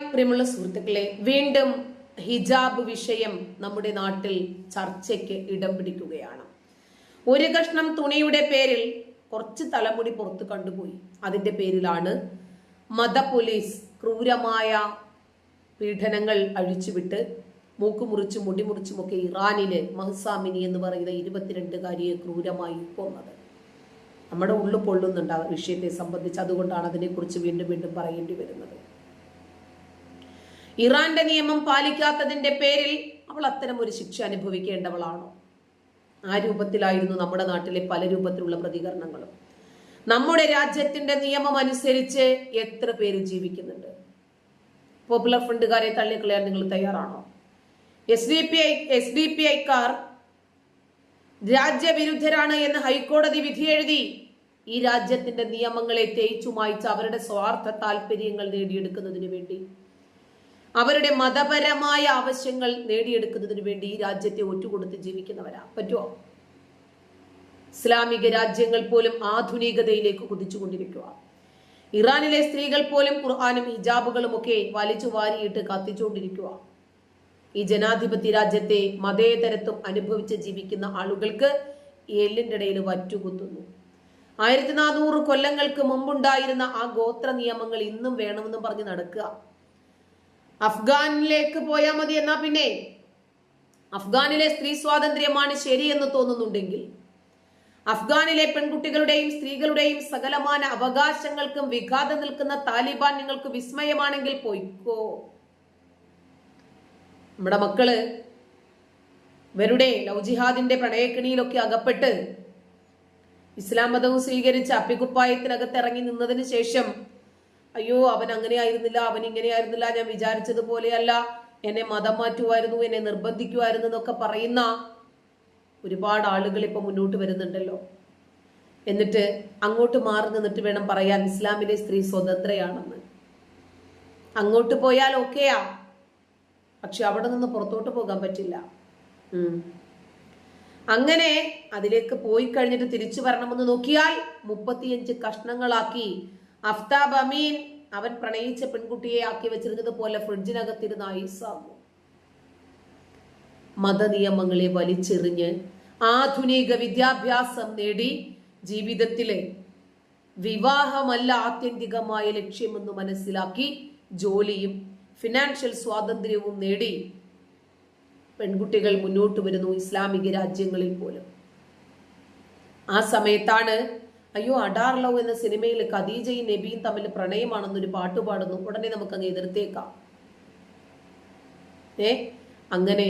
പ്രിയമുള്ള സുഹൃത്തുക്കളെ വീണ്ടും ഹിജാബ് വിഷയം നമ്മുടെ നാട്ടിൽ ചർച്ചയ്ക്ക് ഇടം പിടിക്കുകയാണ്. ഒരു കഷ്ണം തുണിയുടെ പേരിൽ കുറച്ച് തലമുടി പുറത്ത് കണ്ടുപോയി. അതിന്റെ പേരിലാണ് മത പോലീസ് ക്രൂരമായ പീഡനങ്ങൾ അഴിച്ചുവിട്ട് മൂക്ക് മുറിച്ചും മുടി മുറിച്ചുമൊക്കെ ഇറാനിലെ മഹസാമിനി എന്ന് പറയുന്ന ഇരുപത്തിരണ്ടുകാരിയെ ക്രൂരമായി കൊന്നത്. നമ്മുടെ ഉള്ളു പൊള്ളുന്നുണ്ട് ആ വിഷയത്തെ സംബന്ധിച്ച്. അതുകൊണ്ടാണ് അതിനെക്കുറിച്ച് വീണ്ടും വീണ്ടും പറയേണ്ടി വരുന്നത്. ഇറാന്റെ നിയമം പാലിക്കാത്തതിന്റെ പേരിൽ അവൾ അത്തരം ഒരു ശിക്ഷ അനുഭവിക്കേണ്ടവളാണോ? ആ രൂപത്തിലായിരുന്നു നമ്മുടെ നാട്ടിലെ പല രൂപത്തിലുള്ള പ്രതികരണങ്ങളും. നമ്മുടെ രാജ്യത്തിന്റെ നിയമം അനുസരിച്ച് എത്ര പേര് ജീവിക്കുന്നുണ്ട്? പോപ്പുലർ ഫ്രണ്ടുകാരെ തള്ളിക്കളയാൻ നിങ്ങൾ തയ്യാറാണോ? S D P I S D P ഐക്കാർ രാജ്യവിരുദ്ധരാണ് എന്ന് ഹൈക്കോടതി വിധി എഴുതി ഈ രാജ്യത്തിന്റെ നിയമങ്ങളെ തേച്ചു മായ്ച്ച് അവരുടെ സ്വാർത്ഥ താല്പര്യങ്ങൾ നേടിയെടുക്കുന്നതിന് വേണ്ടി അവരുടെ മതപരമായ ആവശ്യങ്ങൾ നേടിയെടുക്കുന്നതിന് വേണ്ടി ഈ രാജ്യത്തെ ഒറ്റുകൊടുത്ത് ജീവിക്കുന്നവരാ. പറ്റുമോ ഇസ്ലാമിക രാജ്യങ്ങൾ പോലും ആധുനികതയിലേക്ക് കുതിച്ചുകൊണ്ടിരിക്കുക ഇറാനിലെ സ്ത്രീകൾ പോലും ഖുർആാനും ഹിജാബുകളും ഒക്കെ വലിച്ചു വാരിയിട്ട് കത്തിച്ചുകൊണ്ടിരിക്കുക ഈ ജനാധിപത്യ രാജ്യത്തെ മതേതരത്വം അനുഭവിച്ച് ജീവിക്കുന്ന ആളുകൾക്ക് എല്ലിന്റെ ഇടയിൽ വറ്റുകുത്തുന്നു. ആയിരത്തി നാനൂറ് കൊല്ലങ്ങൾക്ക് മുമ്പുണ്ടായിരുന്ന ആ ഗോത്ര നിയമങ്ങൾ ഇന്നും വേണമെന്നും പറഞ്ഞ് നടക്കുക. അഫ്ഗാനിലേക്ക് പോയാൽ മതി എന്നാ പിന്നെ? അഫ്ഗാനിലെ സ്ത്രീ സ്വാതന്ത്ര്യമാണ് ശരിയെന്ന് തോന്നുന്നുണ്ടെങ്കിൽ അഫ്ഗാനിലെ പെൺകുട്ടികളുടെയും സ്ത്രീകളുടെയും സകലമാന അവകാശങ്ങൾക്കും വിഘാതം നിൽക്കുന്ന താലിബാൻ നിങ്ങൾക്ക് വിസ്മയമാണെങ്കിൽ പോയിക്കോ. നമ്മുടെ മക്കൾ ഇവരുടെ ലൗജിഹാദിന്റെ പ്രണയക്കിണിയിലൊക്കെ അകപ്പെട്ട് ഇസ്ലാം മതവും സ്വീകരിച്ച് അപ്പിക്കുപ്പായത്തിനകത്ത് ഇറങ്ങി നിന്നതിന് ശേഷം അയ്യോ അവൻ അങ്ങനെ ആയിരുന്നില്ല അവൻ ഇങ്ങനെ ആയിരുന്നില്ല ഞാൻ വിചാരിച്ചതുപോലെയല്ല. എന്നെ മതം മാറ്റുമായിരുന്നു എന്നെ നിർബന്ധിക്കുമായിരുന്നു എന്നൊക്കെ പറയുന്ന ഒരുപാട് ആളുകൾ ഇപ്പൊ മുന്നോട്ട് വരുന്നുണ്ടല്ലോ. എന്നിട്ട് അങ്ങോട്ട് മാറി നിന്നിട്ട് വേണം പറയാൻ ഇസ്ലാമിലെ സ്ത്രീ സ്വതന്ത്രയാണെന്ന്. അങ്ങോട്ട് പോയാൽ ഓക്കെയാ. പക്ഷെ അവിടെ നിന്ന് പുറത്തോട്ട് പോകാൻ പറ്റില്ല. അങ്ങനെ അതിലേക്ക് പോയി കഴിഞ്ഞിട്ട് തിരിച്ചു വരണമെന്ന് നോക്കിയാൽ മുപ്പത്തിയഞ്ച് കഷ്ണങ്ങളാക്കി അഫ്താബ് അമീൻ. അവൻ പ്രണയിച്ച പെൺകുട്ടിയെ ആക്കി വെച്ചിരുന്നത് പോലെ ഫ്രിഡ്ജിനകത്തിരുന്ന ഐസാകും മതനിയമങ്ങളെ വലിച്ചെറിഞ്ഞ് ആധുനിക വിദ്യാഭ്യാസം നേടി ജീവിതത്തിലെ വിവാഹമല്ല ആത്യന്തികമായ ലക്ഷ്യമെന്ന് മനസ്സിലാക്കി ജോലിയും ഫിനാൻഷ്യൽ സ്വാതന്ത്ര്യവും നേടി പെൺകുട്ടികൾ മുന്നോട്ട് വരുന്നു ഇസ്ലാമിക രാജ്യങ്ങളിൽ പോലും. ആ സമയത്താണ് അയ്യോ അഡാർ ലവ് എന്ന സിനിമയിൽ ഖദീജയും നബിയും തമ്മിൽ പ്രണയമാണെന്നൊരു പാട്ട് പാടുന്നു. ഉടനെ നമുക്ക് അങ്ങ് എതിർത്തേക്കാം. ഏ അങ്ങനെ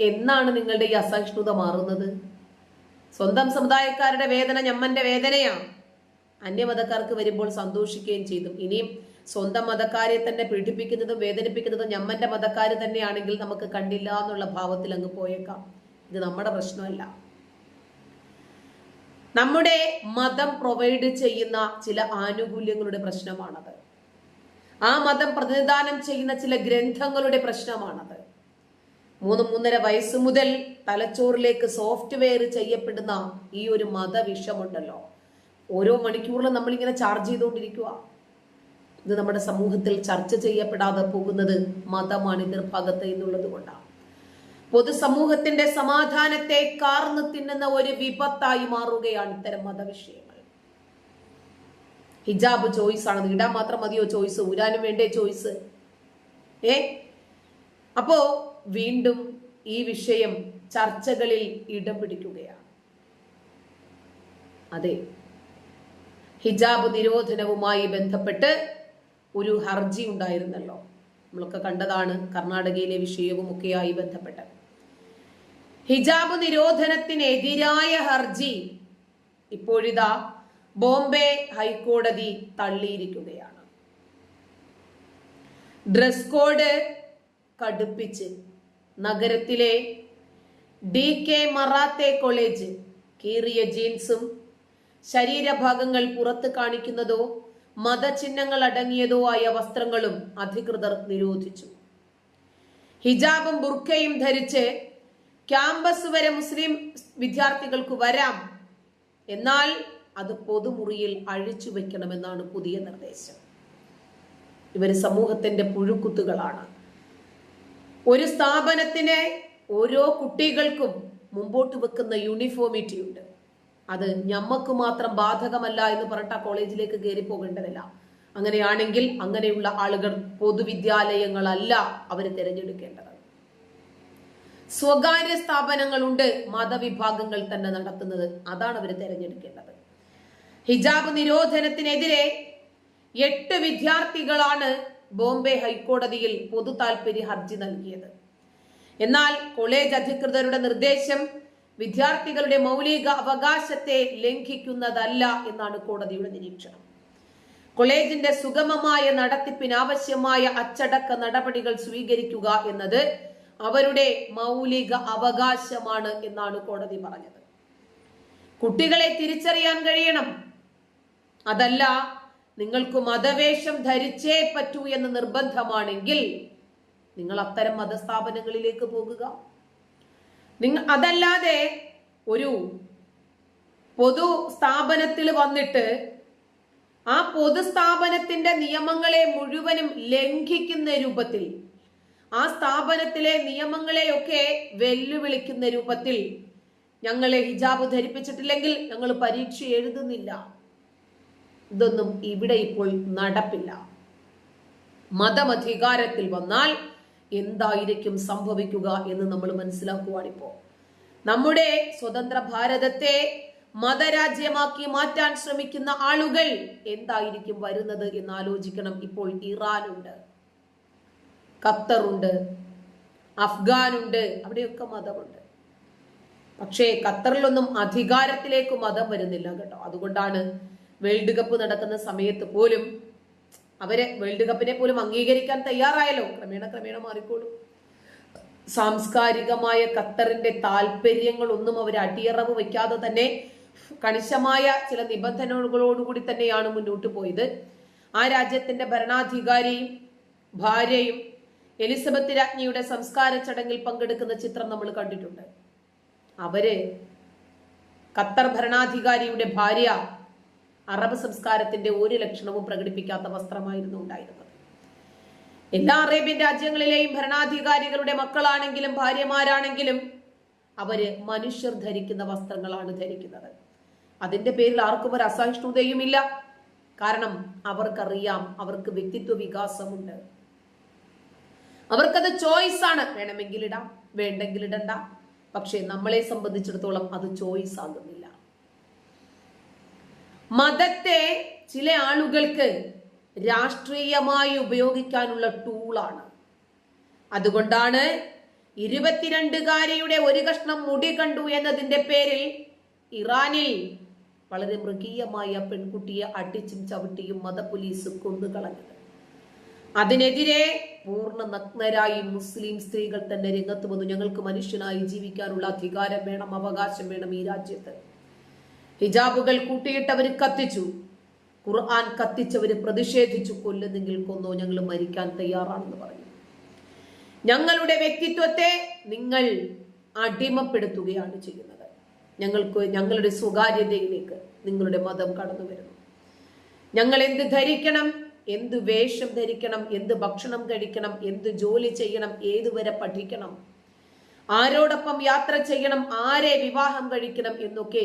എന്നാണ് നിങ്ങളുടെ ഈ അസഹിഷ്ണുത മാറുന്നത്? സ്വന്തം സമുദായക്കാരുടെ വേദന ഞമ്മന്റെ വേദനയാണ് അന്യമതക്കാർക്ക് വരുമ്പോൾ സന്തോഷിക്കുകയും ചെയ്തു. ഇനിയും സ്വന്തം മതക്കാരെ തന്നെ പീഡിപ്പിക്കുന്നതും വേദനിപ്പിക്കുന്നതും ഞമ്മന്റെ മതക്കാർ തന്നെയാണെങ്കിൽ നമുക്ക് കണ്ടില്ല എന്നുള്ള ഭാവത്തിൽ അങ്ങ് പോയേക്കാം. ഇത് നമ്മുടെ പ്രശ്നമല്ല. നമ്മുടെ മതം പ്രൊവൈഡ് ചെയ്യുന്ന ചില ആനുകൂല്യങ്ങളുടെ പ്രശ്നമാണത്. ആ മതം പ്രതിനിധാനം ചെയ്യുന്ന ചില ഗ്രന്ഥങ്ങളുടെ പ്രശ്നമാണത്. മൂന്ന് മൂന്നര വയസ്സ് മുതൽ തലച്ചോറിലേക്ക് സോഫ്റ്റ്വെയർ ചെയ്യപ്പെടുന്ന ഈ ഒരു മതവിഷമുണ്ടല്ലോ. ഓരോ മണിക്കൂറിലും നമ്മളിങ്ങനെ ചാർജ് ചെയ്തുകൊണ്ടിരിക്കുക ഇത് നമ്മുടെ സമൂഹത്തിൽ ചർച്ച ചെയ്യപ്പെടാതെ പോകുന്നത് മതമാണ് നിർഭാഗത്ത് എന്നുള്ളത് കൊണ്ടാണ്. പൊതുസമൂഹത്തിന്റെ സമാധാനത്തെ കാർന്നു തിന്നുന്ന ഒരു വിപത്തായി മാറുകയാണ് ഇത്തരം മതവിഷയങ്ങൾ. ഹിജാബ് ചോയ്സ് ആണ് ഇടാൻ മാത്രം മതിയോ ചോയ്സ്? ഊരാനും വേണ്ടേ ചോയ്സ്? ഏ? അപ്പോ വീണ്ടും ഈ വിഷയം ചർച്ചകളിൽ ഇടം പിടിക്കുകയാണ്. അതെ. ഹിജാബ് നിരോധനവുമായി ബന്ധപ്പെട്ട് ഒരു ഹർജി ഉണ്ടായിരുന്നല്ലോ. നമ്മളൊക്കെ കണ്ടതാണ് കർണാടകയിലെ വിഷയവും ഒക്കെയായി ബന്ധപ്പെട്ട് ഹിജാബ് നിരോധനത്തിനെതിരായ ഹർജി. ഇപ്പോഴിതാ ബോംബെ ഹൈക്കോടതി തള്ളിയിരിക്കുകയാണ്. ഡ്രസ് കോഡ് കടുപ്പിച്ച് നഗരത്തിലെ ഡി കെ മറാത്തെ കോളേജ് കീറിയ ജീൻസും ശരീരഭാഗങ്ങൾ പുറത്ത് കാണിക്കുന്നതോ മതചിഹ്നങ്ങൾ അടങ്ങിയതോ ആയ വസ്ത്രങ്ങളും അധികൃതർ നിരോധിച്ചു. ഹിജാബും ബുർഖയും ധരിച്ച് ക്യാമ്പസ് വരെ മുസ്ലിം വിദ്യാർത്ഥികൾക്ക് വരാം. എന്നാൽ അത് പൊതുമുറിയിൽ അഴിച്ചു വെക്കണമെന്നാണ് പുതിയ നിർദ്ദേശം. ഇവർ സമൂഹത്തിന്റെ പുഴുക്കുത്തുകളാണ്. ഒരു സ്ഥാപനത്തിന് ഓരോ കുട്ടികൾക്കും മുമ്പോട്ട് വെക്കുന്ന യൂണിഫോമിറ്റി ഉണ്ട് അത് ഞമ്മക്ക് മാത്രം ബാധകമല്ല എന്ന് പറഞ്ഞിട്ട് കോളേജിലേക്ക് കയറി പോകേണ്ടതില്ല. അങ്ങനെയാണെങ്കിൽ അങ്ങനെയുള്ള ആളുകൾ പൊതുവിദ്യാലയങ്ങളല്ല അവർ തിരഞ്ഞെടുക്കേണ്ടത്. സ്വകാര്യ സ്ഥാപനങ്ങളുണ്ട് മതവിഭാഗങ്ങൾ തന്നെ നടത്തുന്നത്. അതാണ് അവർ തിരഞ്ഞെടുക്കേണ്ടത്. ഹിജാബ് നിരോധനത്തിനെതിരെ എട്ട് വിദ്യാർത്ഥികളാണ് ബോംബെ ഹൈക്കോടതിയിൽ പൊതു താൽപര്യ ഹർജി നൽകിയത്. എന്നാൽ കോളേജ് അധികൃതരുടെ നിർദ്ദേശം വിദ്യാർത്ഥികളുടെ മൗലിക അവകാശത്തെ ലംഘിക്കുന്നതല്ല എന്നാണ് കോടതിയുടെ നിരീക്ഷണം. കോളേജിന്റെ സുഗമമായ നടത്തിപ്പിനാവശ്യമായ അച്ചടക്ക നടപടികൾ സ്വീകരിക്കുക എന്നത് അവരുടെ മൗലിക അവകാശമാണ് എന്നാണ് കോടതി പറഞ്ഞത്. കുട്ടികളെ തിരിച്ചറിയാൻ കഴിയണം. അതല്ല നിങ്ങൾക്ക് മതവേഷം ധരിച്ചേ പറ്റൂ എന്ന് നിർബന്ധമാണെങ്കിൽ നിങ്ങൾ അത്തരം മതസ്ഥാപനങ്ങളിലേക്ക് പോകുക. നിങ്ങൾ അതല്ലാതെ ഒരു പൊതു സ്ഥാപനത്തിൽ വന്നിട്ട് ആ പൊതുസ്ഥാപനത്തിന്റെ നിയമങ്ങളെ മുഴുവനും ലംഘിക്കുന്ന രൂപത്തിൽ ആ സ്ഥാപനത്തിലെ നിയമങ്ങളെയൊക്കെ വെല്ലുവിളിക്കുന്ന രൂപത്തിൽ ഞങ്ങളെ ഹിജാബ് ധരിപ്പിച്ചിട്ടില്ലെങ്കിൽ ഞങ്ങൾ പരീക്ഷ എഴുതുന്നില്ല. ഇതൊന്നും ഇവിടെ ഇപ്പോൾ നടപ്പില്ല. മതമധികാരത്തിൽ വന്നാൽ എന്തായിരിക്കും സംഭവിക്കുക എന്ന് നമ്മൾ മനസ്സിലാക്കുവാണിപ്പോ. നമ്മുടെ സ്വതന്ത്ര ഭാരതത്തെ മതരാജ്യമാക്കി മാറ്റാൻ ശ്രമിക്കുന്ന ആളുകൾ എന്തായിരിക്കും വരുന്നത് എന്ന് ആലോചിക്കണം. ഇപ്പോൾ ഇറാനുണ്ട്. ഖത്തറുണ്ട് അഫ്ഗാനുണ്ട് അവിടെയൊക്കെ മതമുണ്ട്. പക്ഷേ ഖത്തറിലൊന്നും അധികാരത്തിലേക്ക് മതം വരുന്നില്ല കേട്ടോ. അതുകൊണ്ടാണ് വേൾഡ് കപ്പ് നടക്കുന്ന സമയത്ത് പോലും അവരെ വേൾഡ് കപ്പിനെ പോലും അംഗീകരിക്കാൻ തയ്യാറായല്ലോ. ക്രമേണ ക്രമേണ മാറിക്കോളും. സാംസ്കാരികമായ ഖത്തറിന്റെ താല്പര്യങ്ങളൊന്നും അവർ അടിയറവ് വയ്ക്കാതെ തന്നെ കണിശമായ ചില നിബന്ധനകളോടുകൂടി തന്നെയാണ് മുന്നോട്ട് പോയത്. ആ രാജ്യത്തിന്റെ ഭരണാധികാരിയും ഭാര്യയും എലിസബത്ത് രാജ്ഞിയുടെ സംസ്കാര ചടങ്ങിൽ പങ്കെടുക്കുന്ന ചിത്രം നമ്മൾ കണ്ടിട്ടുണ്ട്. അവർ ഖത്തർ ഭരണാധികാരിയുടെ ഭാര്യ അറബ് സംസ്കാരത്തിന്റെ ഒരു ലക്ഷണവും പ്രകടിപ്പിക്കാത്ത വസ്ത്രമായിരുന്നു ഉണ്ടായിരുന്നത്. എല്ലാ അറേബ്യൻ രാജ്യങ്ങളിലെയും ഭരണാധികാരികളുടെ മക്കളാണെങ്കിലും ഭാര്യമാരാണെങ്കിലും അവർ മനുഷ്യർ ധരിക്കുന്ന വസ്ത്രങ്ങളാണ് ധരിക്കുന്നത്. അതിന്റെ പേരിൽ ആർക്കും ഒരു അസഹിഷ്ണുതയുമില്ല. കാരണം അവർക്കറിയാം അവർക്ക് വ്യക്തിത്വ വികാസമുണ്ട്. അവർക്കത് ചോയ്സ് ആണ്. വേണമെങ്കിൽ ഇടാം വേണ്ടെങ്കിൽ ഇടണ്ട. പക്ഷെ നമ്മളെ സംബന്ധിച്ചിടത്തോളം അത് ചോയ്സ് ആകുന്നില്ല. മതത്തെ ചില ആളുകൾക്ക് രാഷ്ട്രീയമായി ഉപയോഗിക്കാനുള്ള ടൂളാണ് അതുകൊണ്ടാണ് ഇരുപത്തിരണ്ടുകാരിയുടെ ഒരു കഷ്ണം മുടി കണ്ടു എന്നതിന്റെ പേരിൽ ഇറാനിൽ വളരെ മൃഗീയമായ പെൺകുട്ടിയെ അടിച്ചും ചവിട്ടിയും മതപോലീസ് കൊന്നുകളഞ്ഞത്. അതിനെതിരെ പൂർണ നഗ്നരായി മുസ്ലിം സ്ത്രീകൾ തന്നെ രംഗത്ത് വന്നു. ഞങ്ങൾക്ക് മനുഷ്യനായി ജീവിക്കാനുള്ള അധികാരം വേണം അവകാശം വേണം ഈ രാജ്യത്ത്. ഹിജാബുകൾ കൂട്ടിയിട്ടവർ കത്തിച്ചു. ഖുർആൻ കത്തിച്ചവർ പ്രതിഷേധിച്ചു. കൊല്ലുന്നെങ്കിൽ കൊന്നോ ഞങ്ങൾ മരിക്കാൻ തയ്യാറാണെന്ന് പറഞ്ഞു. ഞങ്ങളുടെ വ്യക്തിത്വത്തെ നിങ്ങൾ അടിമപ്പെടുത്തുകയാണ് ചെയ്യുന്നത്. ഞങ്ങൾക്ക് ഞങ്ങളുടെ സ്വകാര്യതയിലേക്ക് നിങ്ങളുടെ മതം കടന്നു വരുന്നു. ഞങ്ങൾ എന്ത് ധരിക്കണം? എന്ത് വേഷം ധരിക്കണം എന്ത് ഭക്ഷണം കഴിക്കണം എന്ത് ജോലി ചെയ്യണം ഏതുവരെ പഠിക്കണം? ആരോടൊപ്പം യാത്ര ചെയ്യണം ആരെ വിവാഹം കഴിക്കണം എന്നൊക്കെ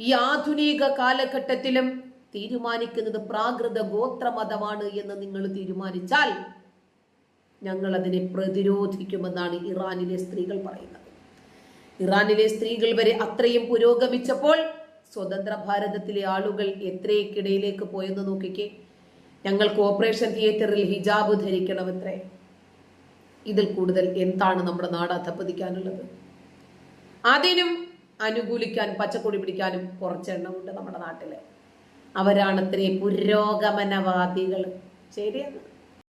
ഈ ആധുനിക കാലഘട്ടത്തിലും തീരുമാനിക്കുന്നത് പ്രാകൃത ഗോത്രമതമാണ് എന്ന് നിങ്ങൾ തീരുമാനിച്ചാൽ ഞങ്ങൾ അതിനെ പ്രതിരോധിക്കുമെന്നാണ് ഇറാനിലെ സ്ത്രീകൾ പറയുന്നത്. ഇറാനിലെ സ്ത്രീകൾ വരെ അത്രയും പുരോഗമിച്ചപ്പോൾ സ്വതന്ത്ര ഭാരതത്തിലെ ആളുകൾ എത്രയ്ക്കിടയിലേക്ക് പോയെന്ന് നോക്കിക്കേ. ഞങ്ങൾക്ക് ഓപ്പറേഷൻ തിയേറ്ററിൽ ഹിജാബ് ധരിക്കണമത്രേ. ഇതിൽ കൂടുതൽ എന്താണ് നമ്മുടെ നാട് അധപ്പതിക്കാനുള്ളത് അതിനും അനുകൂലിക്കാൻ പച്ചക്കൊടി പിടിക്കാനും കുറച്ചെണ്ണമുണ്ട് നമ്മുടെ നാട്ടിലെ. അവരാണത്രേ പുരോഗമനവാദികൾ ശരിയാണ്